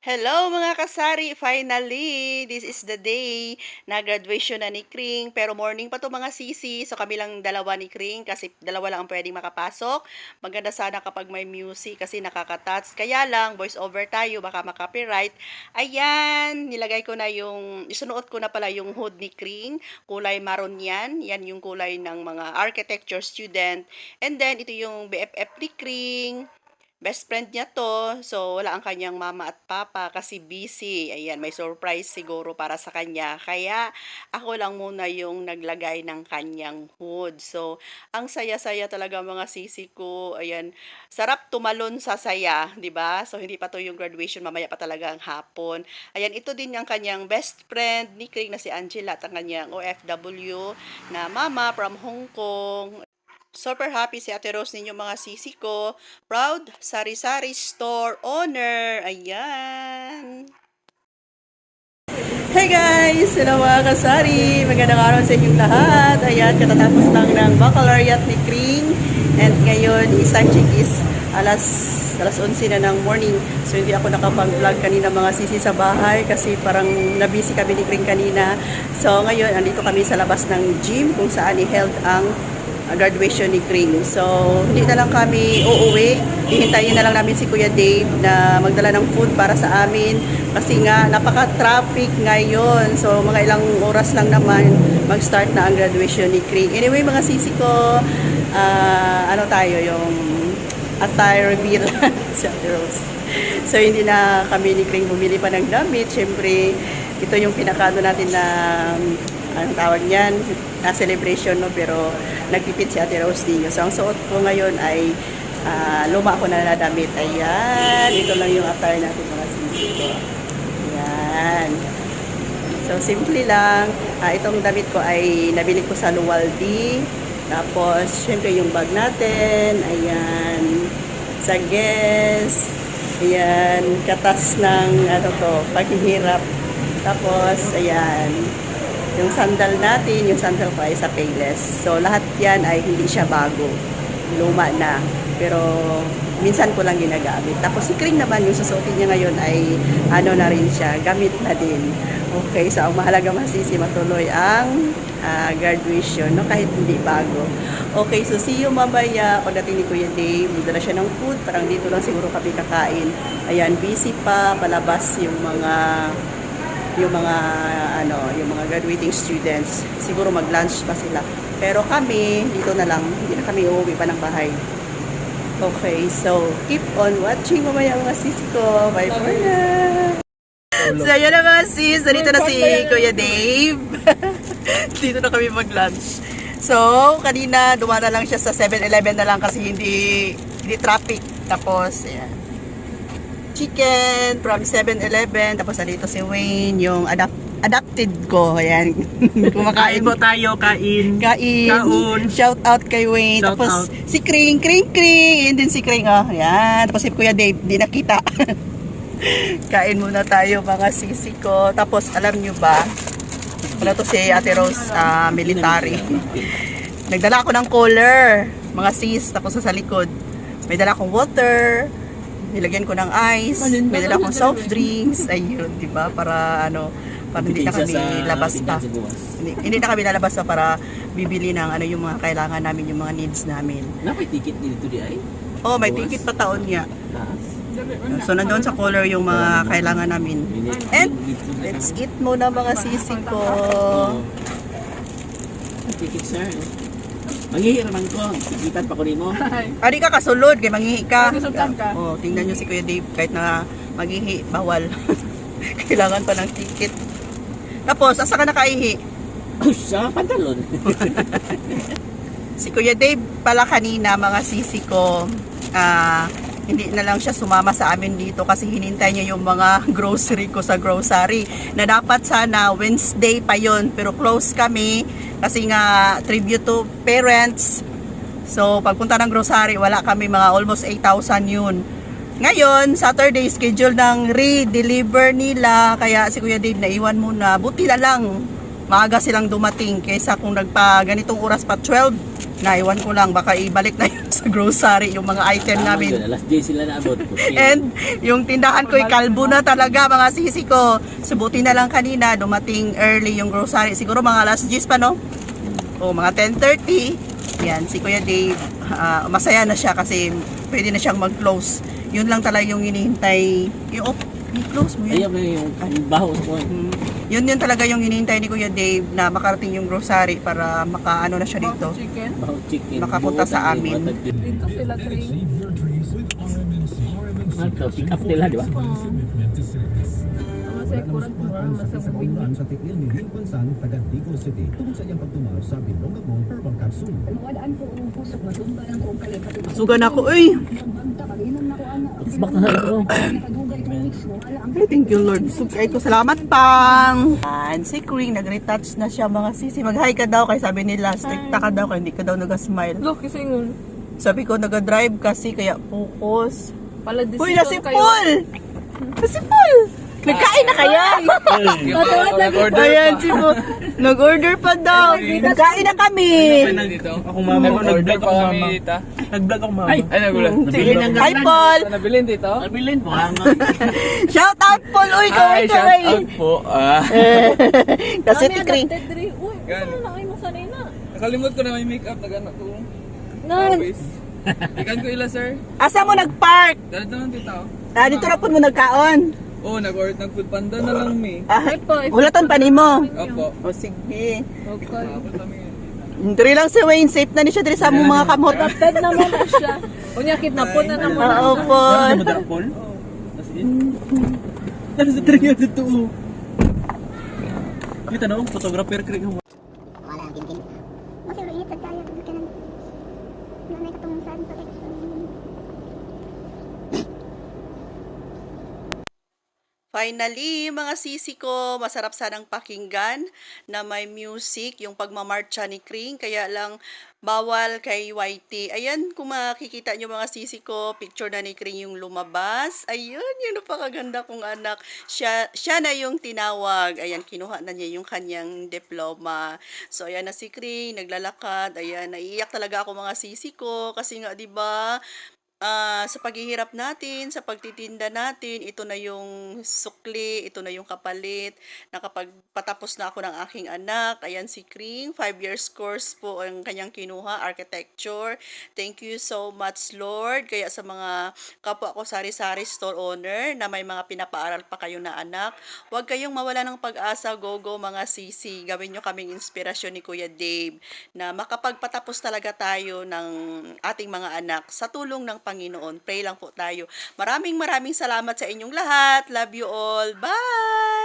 Hello mga kasari! Finally, this is the day na graduation na ni Kring. Pero morning pa to mga sisi. So kami lang dalawa ni Kring kasi dalawa lang ang pwedeng makapasok. Maganda sana kapag may music kasi nakakatats. Kaya lang, voice over tayo, baka makapiright. Ayan, nilagay ko na yung, isunuot ko na pala yung hood ni Kring. Kulay maroon yan. Yan yung kulay ng mga architecture student. And then, ito yung BFF ni Kring best friend niya to. So, wala ang kanyang mama at papa kasi busy. Ayan, may surprise siguro para sa kanya. Kaya, ako lang muna yung naglagay ng kanyang hood. So, ang saya-saya talaga mga sisi ko. Ayan, sarap tumalon sa saya, di ba? So, hindi pa to yung graduation. Mamaya pa talaga ang hapon. Ayan, ito din yung kanyang best friend ni Craig na si Angela at ang kanyang OFW na mama from Hong Kong. Super happy si Ate Rose ninyo mga sisi ko. Proud Sari-Sari Store owner. Ayan. Hey guys! Hello mga kasari! Magandang araw sa inyong lahat. Ayan, katatapos lang ng baccalaureate ni Kring. And ngayon, isang check is alas, alas 11 na ng morning. So hindi ako nakapag-vlog kanina mga sisi sa bahay kasi parang nabisi kami ni Kring kanina. So ngayon, andito kami sa labas ng gym kung saan i-held ang graduation ni Kring. So, hindi na lang kami uuwi. Hihintayin na lang namin si Kuya Dave na magdala ng food para sa amin. Kasi nga, napaka-traffic ngayon. So, mga ilang oras lang naman mag-start na ang graduation ni Kring. Anyway, mga sisi ko, ah, ano tayo, yung attire reveal sa Rose. So, hindi na kami ni Kring bumili pa ng damit. Siyempre, ito yung pinakano natin na anong tawag niyan, na celebration, no? Pero nagpipit si Ate Rose. So, ang suot ko ngayon ay ah, luma ko na na damit. Ayan, ito lang yung attire natin mga sisi ko. Ayan. So, simple lang. Ah, itong damit ko ay nabili ko sa Luwaldi. Tapos, syempre yung bag natin. Ayan. Sa Guess. Ayan. Katas ng, ano to, paghihirap. Tapos, ayan. Yung sandal natin, yung sandal ko ay sa Payless. So, lahat yan ay hindi siya bago. Luma na. Pero, minsan ko lang ginagamit. Tapos, si Kring naman, yung susuotin niya ngayon ay, ano na rin siya, gamit na din. Okay, so, ang mahalaga masisi matuloy ang ah, graduation, no? kahit hindi bago. Okay, so see you mamaya. Pagdating ni Kuya Dave, dala siya ng food. Parang dito lang siguro kami kakain. Ayan, busy pa, palabas yung mga yung mga ano, yung mga graduating students. Siguro mag-lunch pa sila. Pero kami, dito na lang, hindi na kami uuwi pa ng bahay. Okay, so keep on watching mamaya mga sis ko. Bye for now. So, yun na mga sis. Dito na si Kuya Dave. dito na kami mag-lunch. So, kanina dumana lang siya sa 7-Eleven na lang kasi hindi hindi traffic. Tapos, ayan chicken from 7-Eleven. Tapos nandito si Wayne, yung adapt adapted ko. Ayan. Kumakain Kain po tayo, kain. Kain. Kaun. Shout out kay Wayne. Shout Tapos out. si Kring, Kring, Kring. Yun din si Kring. Oh. Ayan. Tapos si Kuya Dave, di nakita. Kain muna tayo mga sisi ko. Tapos alam nyo ba, wala to si Ate Rose, ah, military. Nagdala ako ng cooler, mga sis, tapos sa likod. May dala akong water, nilagyan ko ng ice, may dala akong soft drinks, ayun, di ba? Para ano, para hindi na kami labas pa. Hindi, hindi na kami lalabas pa para bibili ng ano yung mga kailangan namin, yung mga needs namin. Napay ticket dito di ay? Oh, may ticket pa taon niya. So, nandoon sa cooler yung mga kailangan namin. And, let's eat muna mga sisi ko. Ticket sir. Manghihiraman ko. Tikitan pa ko rin mo. Ari ka kasulod, kay mangihi ka. Kasultan ka. Oh, tingnan nyo si Kuya Dave, kahit na maghihi, bawal. Kailangan pa ng ticket. Tapos, asa ka nakaihi? Sa pantalon. Si Kuya Dave pala kanina, mga sisi ko, ah, hindi na lang siya sumama sa amin dito kasi hinintay niya yung mga grocery ko sa grocery na dapat sana Wednesday pa yon pero close kami kasi nga tribute to parents. So pagpunta ng grocery wala kami mga almost 8,000 yun. Ngayon Saturday schedule ng re-deliver nila. Kaya si Kuya Dave naiwan muna. Buti na lang maaga silang dumating kaysa kung nagpa ganitong oras pa 12 naiwan ko lang. Baka ibalik na yun grocery, yung mga item Tama namin. yun, alas 10 sila naabot. And yung tindahan ko, kalbo na talaga mga sisi ko. Subuti na lang kanina, dumating early yung grocery. Siguro mga alas 10 pa, no? O mga 10.30. Yan, si Kuya Dave, ah, masaya na siya kasi pwede na siyang mag-close. Yun lang talaga yung hinihintay. Yung, i-close mo yun. Ayaw na yung yung baho sa kuwan. Mm. Yun yun talaga yung hinihintay ni Kuya Dave na makarating yung grocery para makaano na siya dito. Chicken. Baho chicken. Makapunta sa amin. Dito sila three. Ano to? Pick up nila, di ba? Tama sa kurang kurang masabing. Sa sa tikil ni Ring Pansan, taga Digol City, tungkol sa iyang pagtumaw sa Bilonga Mall Herbal Capsule. Sugan ako, uy! Bakit na ito? Ay, thank you Lord. Sugay ko salamat pang. And si Kring, nag-retouch na siya mga sisi. Mag-hi ka daw kay sabi nila, stricta ka daw kaya hindi ka daw nag-smile. Look, kisingon. Sabi ko, nag-drive kasi kaya focus. Pala Uy, nasipol! Nasipol! Nagkain na kaya? Ayan, si Paul. Nag-order pa daw. Nagkain na kami. Ako mama, nag-vlog ako mama. Nag-vlog ako mama. Ay, Ay, nagulat. Sige, hi Paul. Nabilin dito? Nabilin po. Shout out Paul. Uy, kaway Ay, shout kaway. out po. Ah. Kasi si Kring. Uy, saan na kayo masanay na? Nakalimot ko na may makeup na gano'n ko. Always. Ikan ko ila, sir. Asa mo nag-park? Dahil naman dito. Ah, dito na po mo nagkaon. Oo, nag-order ng food panda na lang mi. Ah, Ay po. Ulaton pa ni mo. Opo. O sige. Okay. Kami. Diri lang si Wayne, safe na ni siya diri sa among mga kamot. Adopted naman na siya. Kunya, kidnapon na naman na Oo siya. po. Paul? Ano sa tringa dito? Kita na, photographer kring mo. wala ang kin Mas yung init sa kaya tubig ka na. Nanay katong saan protection. Finally, mga sisi ko, masarap sanang pakinggan na may music, yung pagmamarcha ni Kring, kaya lang bawal kay YT. Ayan, kung makikita nyo mga sisi ko, picture na ni Kring yung lumabas. Ayun, yung napakaganda kong anak. Siya, siya na yung tinawag. Ayan, kinuha na niya yung kanyang diploma. So, ayan na si Kring, naglalakad. Ayan, naiiyak talaga ako mga sisi ko. Kasi nga, di ba, ah, sa paghihirap natin, sa pagtitinda natin, ito na yung sukli, ito na yung kapalit. Nakapagpatapos na ako ng aking anak. Ayan si Kring, 5 years course po ang kanyang kinuha, architecture. Thank you so much, Lord. Kaya sa mga kapwa ko sari-sari store owner na may mga pinapaaral pa kayo na anak, huwag kayong mawala ng pag-asa, go-go mga sisi. Gawin nyo kaming inspirasyon ni Kuya Dave na makapagpatapos talaga tayo ng ating mga anak sa tulong ng Panginoon. Pray lang po tayo. Maraming maraming salamat sa inyong lahat. Love you all. Bye!